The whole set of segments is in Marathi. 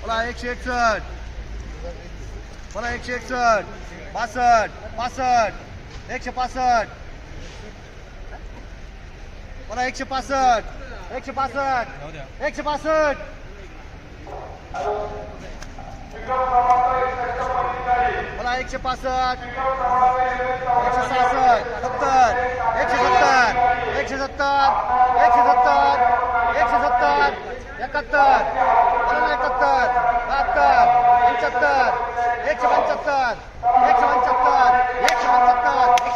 बोला एकशे एकसष्ट. बोला एकशे एकसष्ट. पासष्ट पासष्ट. एकशे पासष्ट. बोला एकशे पासष्ट. एकशे पासष्ट. एकशे पासष्ट. बोला एकशे पासष्ट एकशे सहासष्ट सत्तर एकशे सत्तर एकशे सत्तर एकशे सत्तर एकशे सत्तर एकाहत्तर बोला ना एकाहत्तर बहात्तर पंच्याहत्तर एकशे पंच्याहत्तर एकशे पंच्याहत्तर एकशे पंच्याहत्तर एकशे पंच्याहत्तर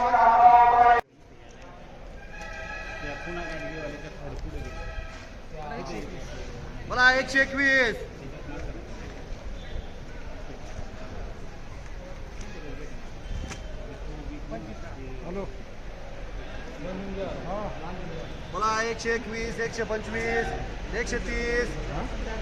बोला एकशे एकवीस मला एकशे एकवीस एकशे पंचवीस एकशे तीस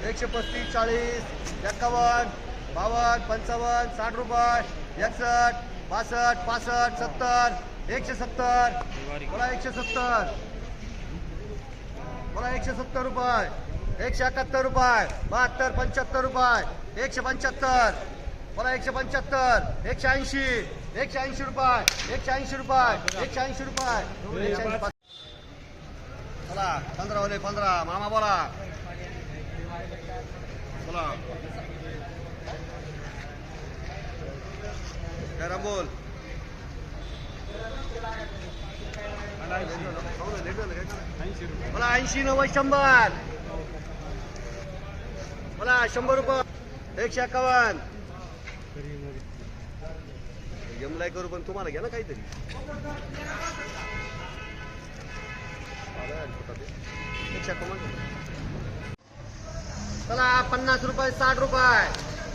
एकशे पस्तीस चाळीस एक्कावन्न बावन्न पंचावन्न साठ रुपये एकसष्ट बासष्ट पासष्ट सत्तर एकशे सत्तर. मला एकशे सत्तर. मला एकशे सत्तर रुपये एकशे एकाहत्तर रुपये बहात्तर पंच्याहत्तर रुपये एकशे पंच्याहत्तर. मला एकशे पंच्याहत्तर एकशे ऐंशी. एकशे ऐंशी रुपये एकशे ऐंशी रुपये एकशे ऐंशी रुपये. एकशे ऐंशी बोला पंधरा वाले पंधरा मामा बोला. बोला. जरा बोल. मला ऐंशी नव्वद शंभर. मला शंभर रुपये. एकशे एकावन्न. जमलाय करू पण तुम्हाला घ्या ना काहीतरी. चला पन्नास रुपये साठ रुपये.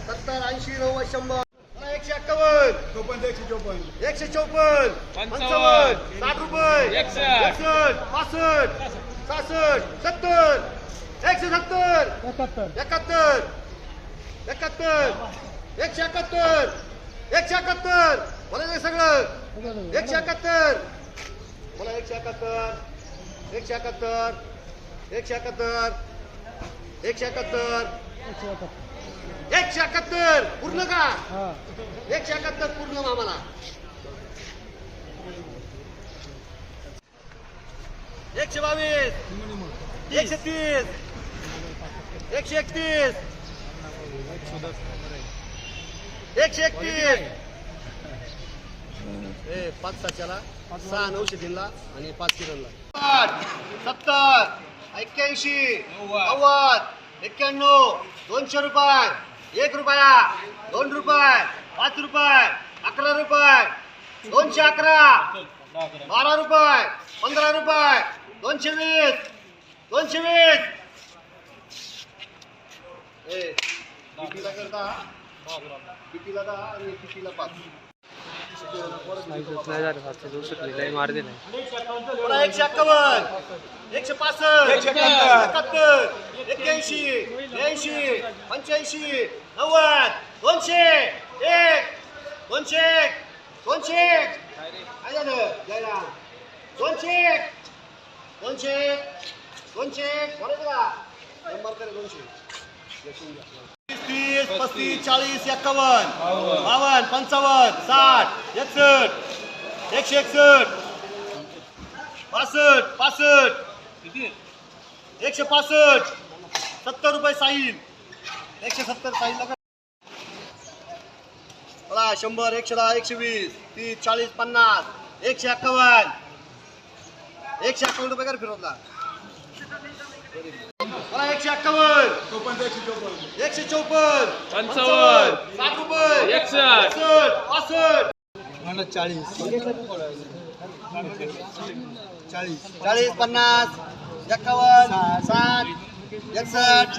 सत्तर ऐंशी नव्वद शंभर. चला, एकशे एक्कावन्न. चोपन्न एकशे चोपन्न. एकशे चौपन्न. पंचावन्न. साठ रुपये. एकसष्ट. पासष्ट. सहासष्ट. सत्तर. एकशे सत्तर. एकाहत्तर. एकाहत्तर. एकशे एकाहत्तर. एकशे एकाहत्तर. बोला सगळं. एकशे एकाहत्तर बोला एकशे एकाहत्तर एकशे एकाहत्तर एकशे एकाहत्तर एकशे एकाहत्तर एकशे एकाहत्तर पूर्ण का? एकशे एकाहत्तर पूर्ण आम्हाला. एकशे बावीस. एकशे तीस. एकशे एकतीस. एकशे एकतीस. ए पाच सातच्याला सहा नऊशे तीनला आणि पाच किरणला. सत्तर एक्क्याऐंशी नव्वद एक्क्याण्णव दोनशे रुपये एक रुपया दोन रुपये पाच रुपये अकरा रुपये दोनशे अकरा बारा रुपये पंधरा रुपये दोनशे वीस दोनशे वीस. ए कितीला करता? कितीला दहा आणि कितीला पाच? नाही झालं मार पुन्हा एकशे एक्कावन्न एकशे पासष्ट एकशे एकाहत्तर. एकाहत्तर एक्क्याऐंशी ऐंशी पंच्याऐंशी नव्वद दोनशे एक दोनशे एक दोनशे एक काय झालं दोनशे एक दोनशे एक दोनशे एक बरोबर नंबर करे दोनशे तीस पस्तीस चाळीस एक्कावन्न. बावन्न पंचावन्न साठ एकसष्ट एकशे एकसष्ट. पासष्ट पासष्ट. एकशे पासष्ट. सत्तर रुपये साईल एकशे सत्तर साईल मला शंभर एकशे दहा एकशे वीस तीस चाळीस पन्नास. एकशे एक्कावन्न. एकशे एक्कावन्न रुपये कर फिरवला. एकशे एक्कावन्न. चोपन्न एकशे चोपन्न. एकशे चौपन्न. पंचावन्न. साठ रुपये. एकसष्ट. पासष्ट. चाळीस. पन्नास. एक्कावन्न. साठ. एकसष्ट.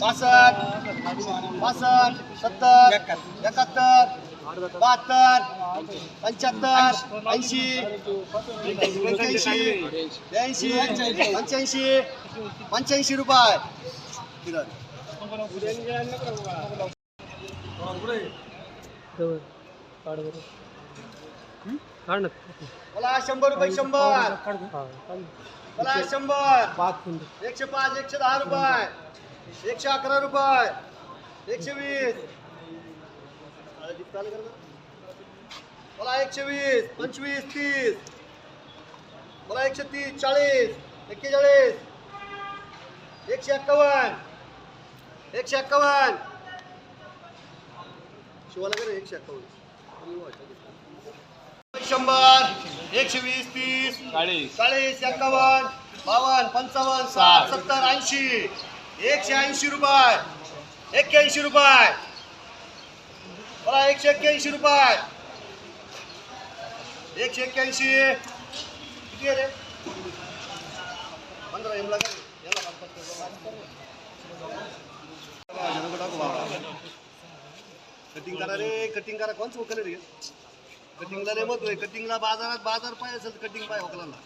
पासष्ट. पासष्ट. सत्तर. एकाहत्तर. बहात्तर पंच्याहत्तर ऐंशी पंच्याऐंशी ब्याऐंशी पंच्याऐंशी पंच्याऐंशी रुपये. बरं मला शंभर रुपये शंभर. मला शंभर. एकशे पाच एकशे दहा रुपये. एकशे अकरा रुपये. एकशे वीस. मला एकशे वीस पंचवीस तीस. मला एकशे तीस चाळीस एक्केचाळीस. एकशे एक्कावन्न. एकशे एक्कावन्न. शिवाला करे एकशे एक्कावन्न. शंभर एकशे वीस तीस. चाळीस. चाळीस एक्कावन्न बावन्न पंचावन्न साठ. सत्तर ऐंशी. एकशे ऐंशी रुपये. एक्क्याऐंशी रुपये. मला एकशे एक्क्याऐंशी रुपये. एकशे एक्क्याऐंशी. किती आहे रे? पंधरा एमला. कटिंग करा. रे कटिंग करा. कोण चौकले रे? कटिंगला रे मत कटिंगला बाजारात बाजार पाहिजे असेल कटिंग पाहिजे ओकलाला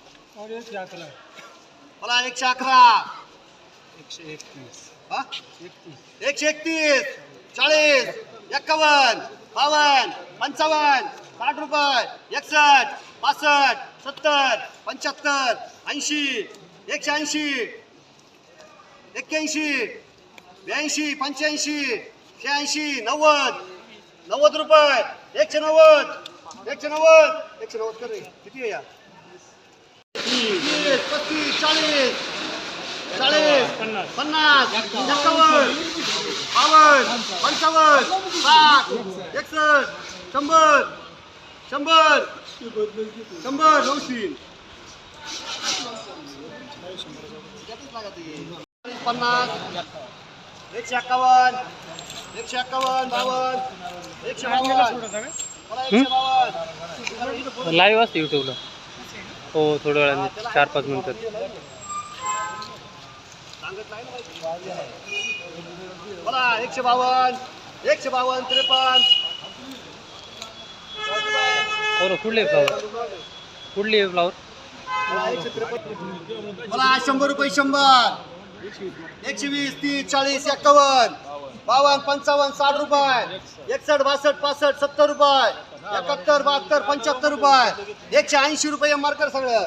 मला एकशे अकरा. एकशे एकतीस. हा? एकतीस. एकशे एकतीस. चाळीस. एक्कावन्न बावन्न पंचावन्न साठ रुपये एकसष्ट पासष्ट सत्तर पंच्याहत्तर ऐंशी एकशे ऐंशी एक्क्याऐंशी ब्याऐंशी पंच्याऐंशी शहाऐंशी नव्वद नव्वद रुपये एकशे नव्वद एकशे नव्वद एकशे नव्वद कर किती आहे या? तीस पस्तीस चाळीस चाळीस पन्नास बावन्न पंचावन्न साठ एकसष्ट शंभर शंभर शंभर नऊशे. पन्नास एकशे एक्कावन्न एकशे एक्कावन्न बावन्न एकशे बावन्न. लाईव्ह असते युट्यूबला हो थोड्या वेळाने चार पाच मिनिटात. मला एकशे बावन्न एकशे बावन्न त्रेपन्न. कुठले फ्लावर कुठली फ्लावर मला शंभर रुपये शंभर. एकशे वीस तीस चाळीस एक्कावन्न. बावन्न पंचावन्न साठ रुपये. एकसष्ट बासष्ट पासष्ट सत्तर रुपये. एकाहत्तर बहात्तर पंच्याहत्तर रुपये. एकशे ऐंशी रुपये मार्कर सगळं.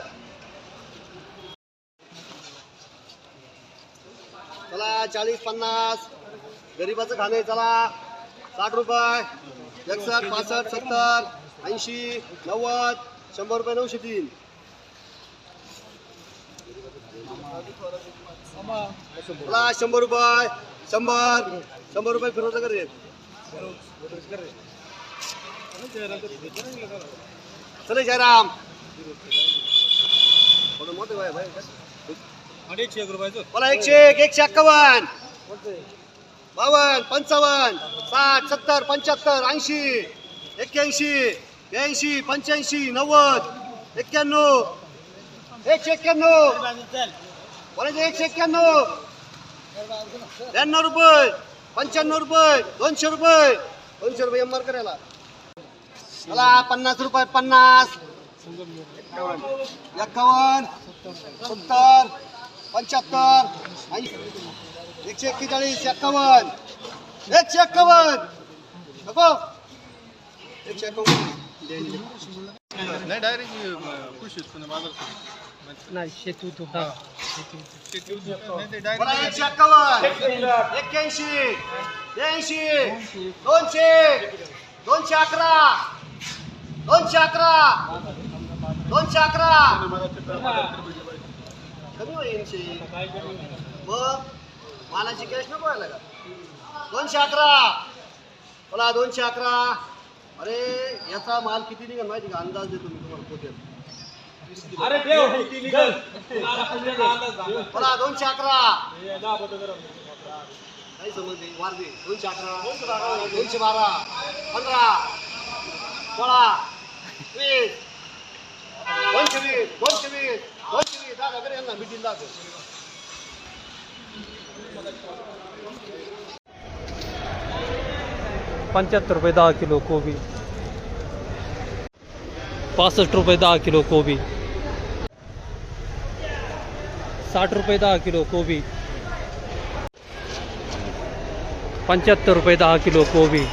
चला चाळीस पन्नास. गरीबाचं खाणे चला. साठ रुपये. एकसष्ट पासष्ट सत्तर ऐंशी नव्वद. शंभर रुपये नऊशे तीन. चला शंभर रुपये. शंभर. शंभर रुपये फिरवता कर रेट चले जयराम. थोडं मोठे भाई भाई एकशे एक रुपयाचं. मला एकशे एक एकशे एक्कावन्न. बावन्न पंचावन्न साठ सत्तर पंच्याहत्तर ऐंशी एक्क्याऐंशी ब्याऐंशी पंच्याऐंशी नव्वद एक्क्याण्णव एकशे एक्क्याण्णव. कोणाचे एकशे एक्क्याण्णव. ब्याण्णव रुपये पंच्याण्णव रुपये दोनशे रुपये. दोनशे रुपये एम आर करायला. मला पन्नास रुपये पन्नास. एक्कावन्न. सत्तर. पंच्याहत्तर. एकशे एक्केचाळीस एक्कावन्न. एकशे एक्कावन्न. नको. एकशे एक्कावन्न. नाही डायरेक्ट बाजार नाही शेती हा. मला एकशे एक्कावन्न. एक्क्याऐंशी. ब्याऐंशी. दोनशे. दोनशे अकरा. दोनशे अकरा. दोनशे अकरा. कमी होईल मग मालाची कॅश नको व्हायला का? दोनशे अकरा. मला दोनशे अकरा. अरे याचा माल किती निघाल माहिती का? अंदाज देतो मी तुम्हाला पोत्यात. मला दोनशे अकरा. नाही समजते वारदे दोनशे अकरा दोनशे बारा. पंधरा. सोळा. वीस. दोनशे वीस. दोनशे वीस. पंच्याहत्तर रुपये दहा किलो कोबी। पासष्ट रुपये दहा किलो कोबी। साठ रुपये दहा किलो कोबी। पंच्याहत्तर रुपये दहा किलो कोबी।